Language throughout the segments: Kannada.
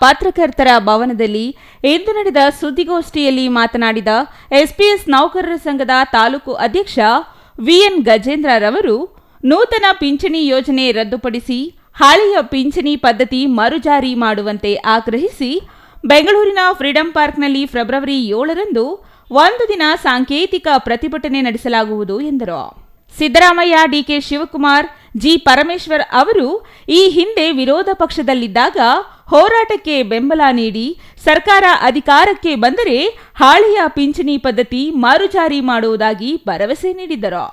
ಪತ್ರಕರ್ತರ ಭವನದಲ್ಲಿ ಇಂದು ನಡೆದ ಸುದ್ದಿಗೋಷ್ಠಿಯಲ್ಲಿ ಮಾತನಾಡಿದ ಎಸ್ಪಿಎಸ್ ನೌಕರರ ಸಂಘದ ತಾಲೂಕು ಅಧ್ಯಕ್ಷ ವಿಎನ್ ಗಜೇಂದ್ರ ರವರು ನೂತನ ಪಿಂಚಣಿ ಯೋಜನೆ ರದ್ದುಪಡಿಸಿ ಹಳೆಯ ಪಿಂಚಣಿ ಪದ್ಧತಿ ಮರುಜಾರಿ ಮಾಡುವಂತೆ ಆಗ್ರಹಿಸಿ ಬೆಂಗಳೂರಿನ ಫ್ರೀಡಂ ಪಾರ್ಕ್ನಲ್ಲಿ ಫೆಬ್ರವರಿ ಏಳರಂದು ಒಂದು ದಿನ ಸಾಂಕೇತಿಕ ಪ್ರತಿಭಟನೆ ನಡೆಸಲಾಗುವುದು ಎಂದರು. Siddaramaiah, D K Shivakumar G Parameshwar ಅವರು ಈ ಹಿಂದೆ ವಿರೋಧ ಪಕ್ಷದಲ್ಲಿದ್ದಾಗ ಹೋರಾಟಕ್ಕೆ ಬೆಂಬಲ ನೀಡಿ ಸರ್ಕಾರ ಅಧಿಕಾರಕ್ಕೆ ಬಂದರೆ ಹಾಳೆಯ ಪಿಂಚಣಿ ಪದ್ಧತಿ ಮರುಜಾರಿ ಮಾಡುವುದಾಗಿ ಭರವಸೆ ನೀಡಿದ್ದರು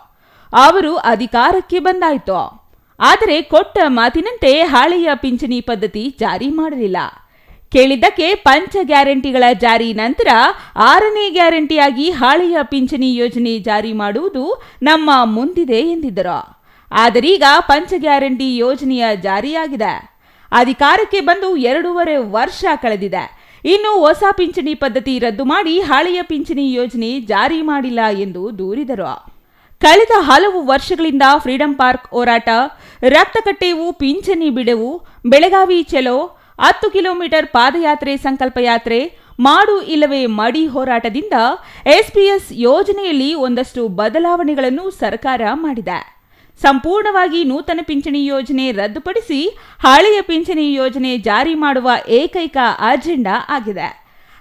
ಅವರು ಅಧಿಕಾರಕ್ಕೆ ಬಂದಾಯಿತು. ಆದರೆ ಕೊಟ್ಟ ಮಾತಿನಂತೆ ಹಾಳೆಯ ಪಿಂಚಣಿ ಪದ್ಧತಿ ಜಾರಿ ಮಾಡಲಿಲ್ಲ. ಕೇಳಿದ್ದಕ್ಕೆ ಪಂಚ ಗ್ಯಾರಂಟಿಗಳ ಜಾರಿ ನಂತರ ಆರನೇ ಗ್ಯಾರಂಟಿಯಾಗಿ ಹಾಳೆಯ ಪಿಂಚಣಿ ಯೋಜನೆ ಜಾರಿ ಮಾಡುವುದು ನಮ್ಮ ಮುಂದಿದೆ ಎಂದಿದ್ದರು. ಆದರೀಗ ಪಂಚ ಗ್ಯಾರಂಟಿ ಯೋಜನೆಯ ಜಾರಿಯಾಗಿದೆ. ಅಧಿಕಾರಕ್ಕೆ ಬಂದು ಎರಡೂವರೆ ವರ್ಷ ಕಳೆದಿದೆ. ಇನ್ನು ಹೊಸ ಪಿಂಚಣಿ ಪದ್ಧತಿ ರದ್ದು ಮಾಡಿ ಹಳೆಯ ಪಿಂಚಣಿ ಯೋಜನೆ ಜಾರಿ ಮಾಡಿಲ್ಲ ಎಂದು ದೂರಿದರು. ಕಳೆದ ಹಲವು ವರ್ಷಗಳಿಂದ ಫ್ರೀಡಂ ಪಾರ್ಕ್ ಹೋರಾಟ, ರಕ್ತ ಕಟ್ಟೆವು, ಪಿಂಚಣಿ ಬಿಡೆವು, ಬೆಳಗಾವಿ ಚೆಲೋ, ಹತ್ತು ಕಿಲೋಮೀಟರ್ ಪಾದಯಾತ್ರೆ, ಸಂಕಲ್ಪ ಯಾತ್ರೆ, ಮಾಡು ಇಲ್ಲವೇ ಮಡಿ ಹೋರಾಟದಿಂದ ಎಸ್ಪಿಎಸ್ ಯೋಜನೆಯಲ್ಲಿ ಒಂದಷ್ಟು ಬದಲಾವಣೆಗಳನ್ನು ಸರ್ಕಾರ ಮಾಡಿದೆ. ಸಂಪೂರ್ಣವಾಗಿ ನೂತನ ಪಿಂಚಣಿ ಯೋಜನೆ ರದ್ದುಪಡಿಸಿ ಹಾಳೆಯ ಪಿಂಚಣಿ ಯೋಜನೆ ಜಾರಿ ಮಾಡುವ ಏಕೈಕ ಅಜೆಂಡಾ ಆಗಿದೆ.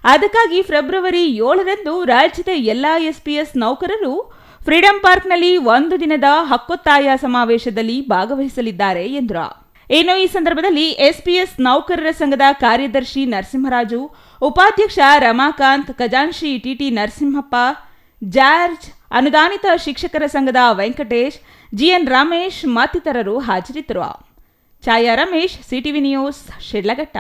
ಅದಕ್ಕಾಗಿ ಫೆಬ್ರವರಿ ಏಳರಂದು ರಾಜ್ಯದ ಎಲ್ಲಾ ಎಸ್ಪಿಎಸ್ ನೌಕರರು ಫ್ರೀಡಂ ಪಾರ್ಕ್ನಲ್ಲಿ ಒಂದು ದಿನದ ಹಕ್ಕೊತ್ತಾಯ ಸಮಾವೇಶದಲ್ಲಿ ಭಾಗವಹಿಸಲಿದ್ದಾರೆ ಎಂದರು. ಏನೋ ಈ ಸಂದರ್ಭದಲ್ಲಿ ಎಸ್ಪಿಎಸ್ ನೌಕರರ ಸಂಘದ ಕಾರ್ಯದರ್ಶಿ ನರಸಿಂಹರಾಜು, ಉಪಾಧ್ಯಕ್ಷ ರಮಾಕಾಂತ್ ಖಜಾಂಶಿ ಟಿಟಿ ನರಸಿಂಹಪ್ಪ, ಜಾರ್ಜ್, ಅನುದಾನಿತ ಶಿಕ್ಷಕರ ಸಂಘದ ವೆಂಕಟೇಶ್ ಜಿಎನ್ ರಮೇಶ್ ಮತ್ತಿತರರು ಹಾಜರಿದ್ದರು. ಛಾಯಾ ರಮೇಶ್ ಸಿಟಿವಿ ನ್ಯೂಸ್ ಶಿಡ್ಲಘಟ್ಟ.